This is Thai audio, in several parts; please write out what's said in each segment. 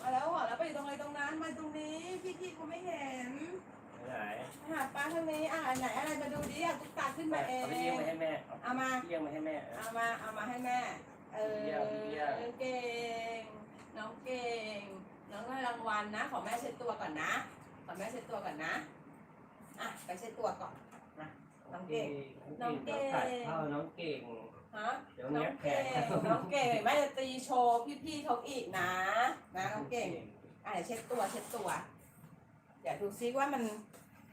มาแล้วเหรอแล้วไปอยู่ตรงไหนตรงนั้นมาตรงนี้ พี่กี้กูไม่เห็นไหนหาปลาทางนี้อะไหนอะไรมาดูดิอะกูตัดขึ้นมาเองเอาไปเยี่ยงมาให้แม่เอามาเยี่ยงมาให้แม่เอามาเอามาให้แม่ เออเก่งน้องเก่งน้องได้รางวัลนะ ขอแม่เช็ดตัวก่อนนะ ขอแม่เช็ดตัวก่อนนะอะไปเช็ดตัวก่อนนะน้องเก่งน้องเก่งน้องเก่ง ฮะเดี๋ยวน้อเนี้ยงแขเก่นงน้องเก่งแม่จะตีโชว์พี่ๆเขาอีกนะนะน้องเก่งอะเดี๋ยวเช็ดตัวเช็ดตัวเดี๋ยวดูซิว่ามัน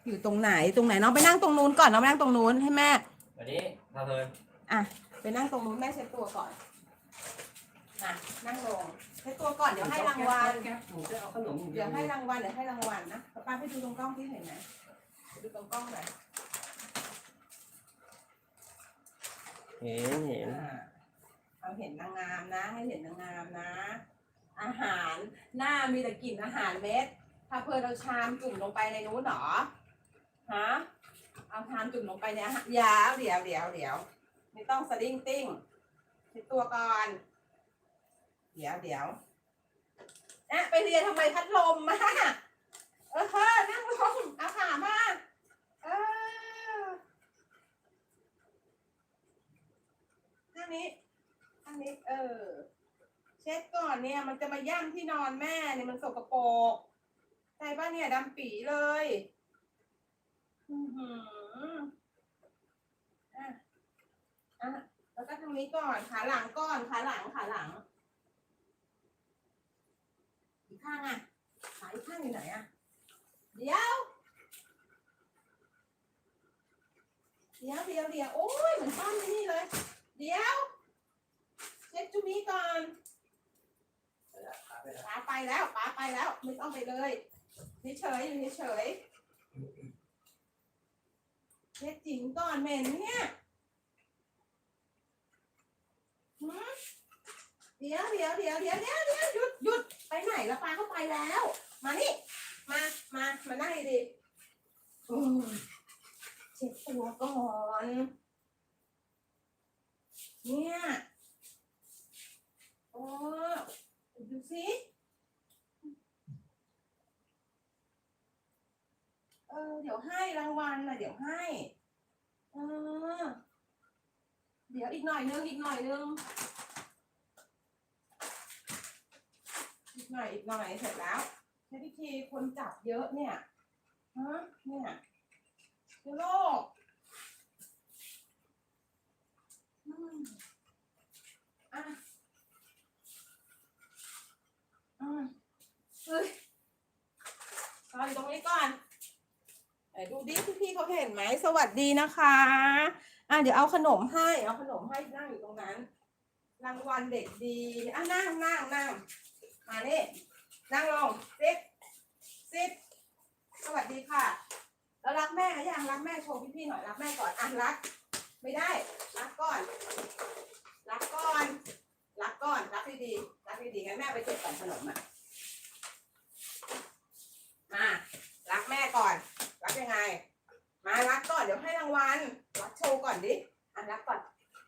อยู่ตรงไหนตรงไหนน้องไปนั่งตรงนู้นก่อนน้องไปนั่งตรงนู้นให้แม่วันนี้พาเพลินไปนั่งตรงนู้นแม่เช็ดตัวก่อนนะนั่งลงเช็ดตัวก่อนเดี๋ยวให้รางวัลแก๊ปหนูจะเอาขนมเดี๋ยวให้รางวัลเดี๋ยวให้รางวัลนะป้าไปดูตรงกล้องที่เห็นไหมไปดูตรงกล้องหน่อย เห็นเห็นเอาเห็นนางงามนะ ให้เห็นนางงามนะ อาหารหน้ามีแต่กลิ่นอาหารเม็ด ถ้าเพื่อนเราชามจุ่มลงไปในนู้นเหรอฮะเอาชามจุ่มลงไปในอาหารยาวเดี๋ยวเดี๋ยวเดี๋ยวไม่ต้องสดิ้งติ้งเช็ดตัวก่อน เดี๋ยวเดี๋ยวเอ๊ะไปเรียนทำไมพัดลมมาเออเฮ้นั่งลงเอาขามาเออ นี้ท่างนี้ เออ เช็ดก่อนเนี่ย มันจะมาย่ำที่นอนแม่เนี่ยมันสกปรกใช่ป่ะเนี่ยดำปีเลยอือหืออะอะแล้วก็ทางนี้ก่อนขาหลังก่อนขาหลังขาหลังอีกข้างอะขาอีกข้างอยู่ไหนอะเดี๋ยวเดี๋ยวเดี๋ยวเดี๋ยวโอ้ยเหมือนป้อมที่นี่เลย เดี๋ยวเช็ดจุมีก่อนป้าไปแล้วป้าไปแล้วไม่ต้องไปเลยเฉยอยู่เฉยเช็ดจิ๋งก่อนเหม็นเนี่ยเดี๋ยวเดี๋ยวเดี๋ยวเดี๋ยวเดี๋ยวเดี๋ยวหยุดหยุดไปไหนละปลาเข้าไปแล้ว มานี่มามามานั่งดีๆอืมเช็ดตัวก่อน เนี่ยโอ้ดูสิเออเดี๋ยวให้รางวัลนะเดี๋ยวให้เออเดี๋ยวอีกหน่อยนึงอีกหน่อยนึงอีกหน่อยอีกหน่อยเสร็จแล้วใช้พิธีคนจับเยอะเนี่ยฮะเนี่ยเชื้อโรค อืมอะอืมเฮ้ยรออยู่ตรงนี้ก่อนไหนดูดิพี่ๆเขาเห็นไหมสวัสดีนะคะอะเดี๋ยวเอาขนมให้เอาขนมให้นั่งอยู่ตรงนั้น รางวัลเด็กดีอะนั่งนั่งนั่งมาเนี่นั่งลงซิดซิดสวัสดีค่ะ แล้วรักแม่หรือยังรักแม่โชว์พี่ๆหน่อยรักแม่ก่อนอะรัก ไม่ได้ รักก่อน รักก่อน รักก่อน รักดีๆรักดีๆงั้นแม่ไปเก็บก่อนขนมอะมารักแม่ก่อน รักยังไง มารักก่อนเดี๋ยวให้รางวัล รักโชว์ก่อนดิอะรักก่อน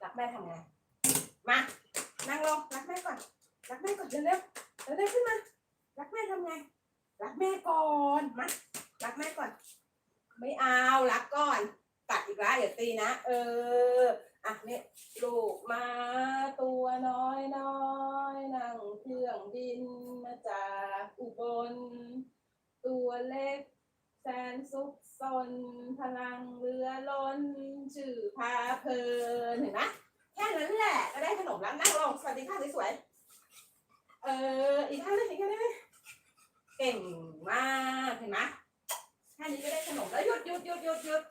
รักแม่ทำไง มา นั่งลง รักแม่ก่อน รักแม่ก่อนเร็วเร็วเร็วเร็วขึ้นมา รักแม่ทำไง รักแม่ก่อน มา รักแม่ก่อน ไม่เอา รักก่อน ตัดอีกแล้วอย่าตีนะ เอออะเนี่ยลูกมาตัวน้อยน้อยนั่งเครื่องบินมาจากอุบล ตัวเล็กแสนสุขสน พลังเรือล้นชื่อพาเพลินเห็นไหมแค่นั้นแหละก็ได้ขนมแล้วนั่งลงสวัสดีค่ะสวยๆเอออีกท่านหนึงอีกท่านนึงเก่งมากเห็นไหมแค่นี้ก็ได้ขนมแล้วหยุดหยุดหยุดหยุดหยุด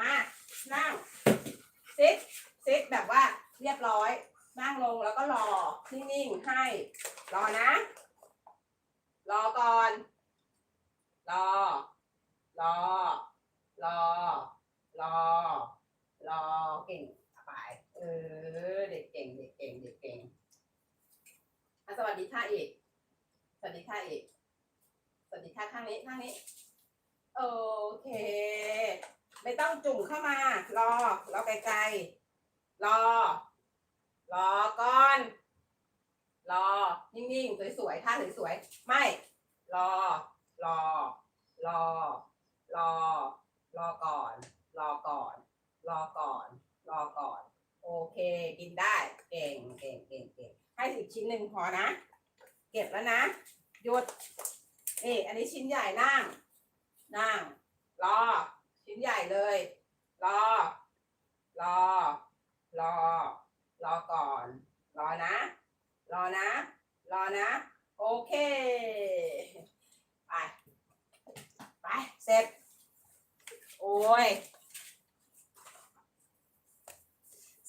มานั่งซิดซิดแบบว่าเรียบร้อย นั่งลงแล้วก็รอ นิ่งๆให้ รอนะ รอก่อน รอ รอ รอ รอ รอ เก่งไป เออ เด็กเก่ง เด็กเก่ง เด็กเก่งสวัสดีค่ะอีกสวัสดีค่ะอีกสวัสดีค่ะข้างนี้ข้างนี้ โอเค ไม่ต้องจุ่มเข้ามารอรอไกลๆรอ รอก่อน รอ นิ่งๆ สวยๆท่าสวยๆ ไม่ รอ รอ รอ รอ รอก่อน รอก่อน รอก่อน รอก่อน โอเค กินได้ เก่งเก่งเก่งเก่งให้สิบชิ้นหนึ่งพอนะ เก็บแล้วนะหยุดนี่อันนี้ชิ้นใหญ่นั่ง นั่ง รอ นใหญ่เลย รอ รอ รอ รอก่อน รอนะ รอนะ รอนะ โอเค ไป ไปเสร็จ โอ้ย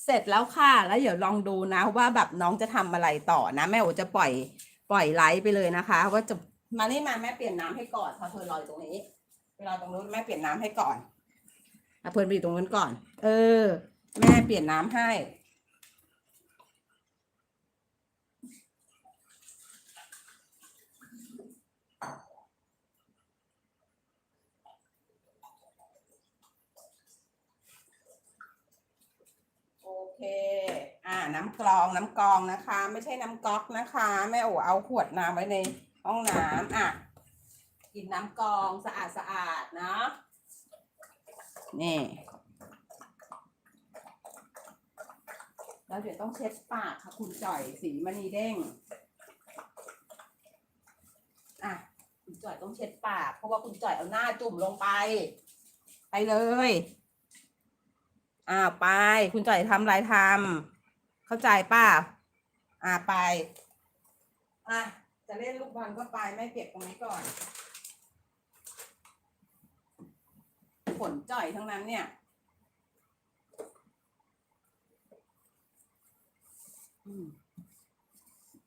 เสร็จแล้วค่ะ แล้วเดี๋ยวลองดูนะว่าแบบน้องจะทำอะไรต่อนะ แม่โอจะปล่อยปล่อยไลฟ์ไปเลยนะคะ ว่าจะมานี่มาแม่เปลี่ยนน้ำให้ก่อนพาเพลินรออยตรงนี้ไปรอตรงนู้นแม่เปลี่ยนน้ำให้ก่อน เพลินไปอยู่ตรงนู้นก่อน เออ แม่เปลี่ยนน้ำให้โอเคอ่า น้ำกรอง น้ำกรองนะคะ ไม่ใช่น้ำก๊อกนะคะ แม่โอเอาขวดน้ำไว้ในห้องน้ำอะ กินน้ำกรองสะอาดสะอาดๆนะ นี่แล้วเดี๋ยวต้องเช็ดปากค่ะคุณจ่อยสีมณีเด้ง อะ คุณจ่อยต้องเช็ดปาก เพราะว่าคุณจ่อยเอาหน้าจุ่มลงไป ไปเลยอ้าวไป คุณจ่อยทำอะไรทำเข้าใจป่ะอ่าไป อะ จะเล่นลูกบอลก็ไปไม่เก็บตรงนี้ก่อน ฝนจ่อยทั้งนั้นเนี่ย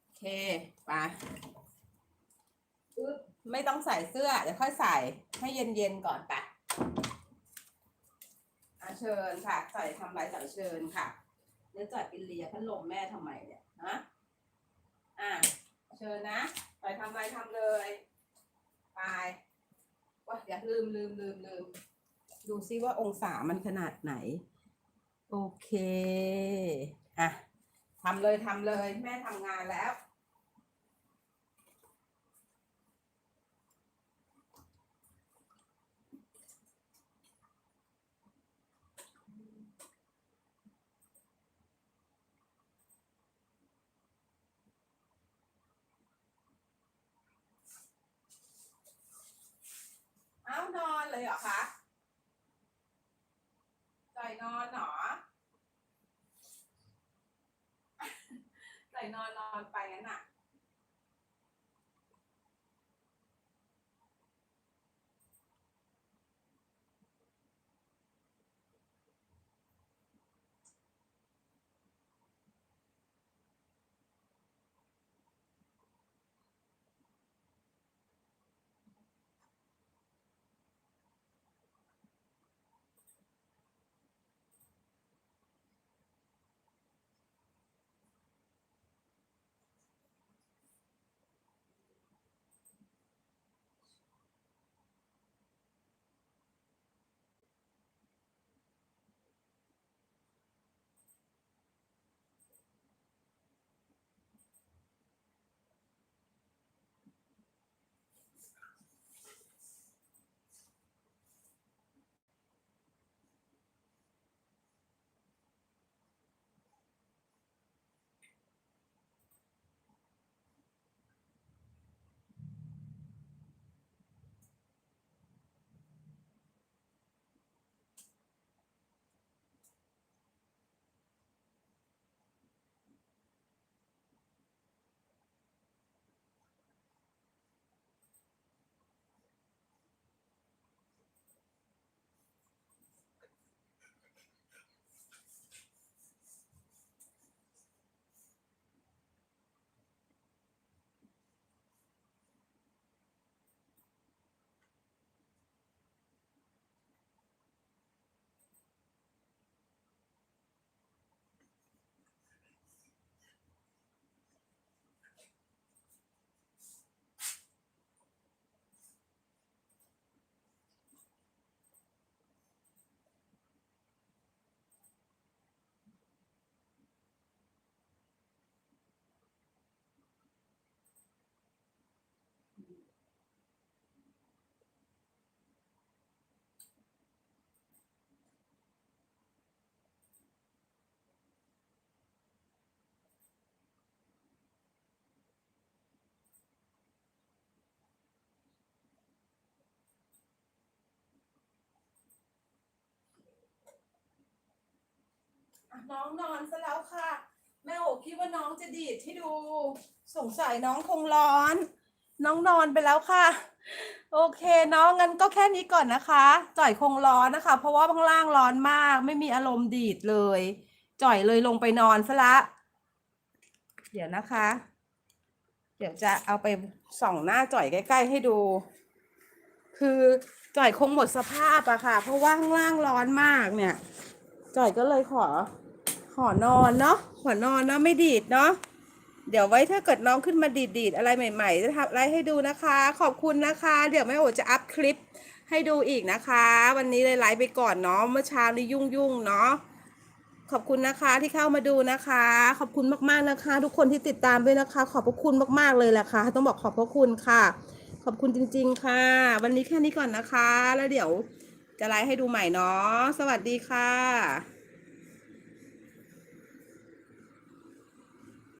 โอเคไปปึ๊บไม่ต้องใส่เสื้อ เดี๋ยวค่อยใส่ให้เย็นๆก่อนไปอะเชิญค่ะ ใส่ทำไรใส่เชิญค่ะเดี๋ยวจัดกินเลียพัดลมแม่ทำไมเนี่ยฮะอะเชิญนะใส่ทำไรทำเลย ไปว่าอย่าลืมลืมลืมลืม ดูซิว่าองศามันขนาดไหน โอเค อะทำเลยทำเลย แม่ทำงานแล้วเอานอนเลยเหรอคะใจนอนเหรอ ใจน อนไปนั้นน่ะ น้องนอนซะแล้วค่ะ แม่โอคิดว่าน้องจะดีดให้ดู สงสัยน้องคงร้อน น้องนอนไปแล้วค่ะ โอเคน้องงั้นก็แค่นี้ก่อนนะคะ จ่อยคงร้อนนะคะ เพราะว่าข้างล่างร้อนมาก ไม่มีอารมณ์ดีดเลย จ่อยเลยลงไปนอนซะละ เดี๋ยวนะคะ เดี๋ยวจะเอาไปส่องหน้าจ่อยใกล้ ๆ ให้ดู คือจ่อยคงหมดสภาพอะค่ะ เพราะว่าข้างล่างร้อนมากเนี่ย จ่อยก็เลยขอ ขอนอนเนาะขอนอนเนาะไม่ดีดเนาะเดี๋ยวไว้ถ้าเกิดน้องขึ้นมาดีดดีดอะไรใหม่ ๆ จะทำอะไรให้ดูนะคะ ขอบคุณนะคะ เดี๋ยวแม่โอจะอัพคลิปให้ดูอีกนะคะ วันนี้เลยไลฟ์ไปก่อนเนาะเมื่อเช้านี้ยุ่งๆเนาะขอบคุณนะคะที่เข้ามาดูนะคะ ขอบคุณมากๆนะคะ ทุกคนที่ติดตามด้วยนะคะ ขอบพระคุณมากๆเลยแหละค่ะ ต้องบอกขอบพระคุณค่ะ ขอบคุณจริง ๆ ค่ะ วันนี้แค่นี้ก่อนนะคะ แล้วเดี๋ยวจะไลฟ์ให้ดูใหม่เนาะสวัสดีค่ะ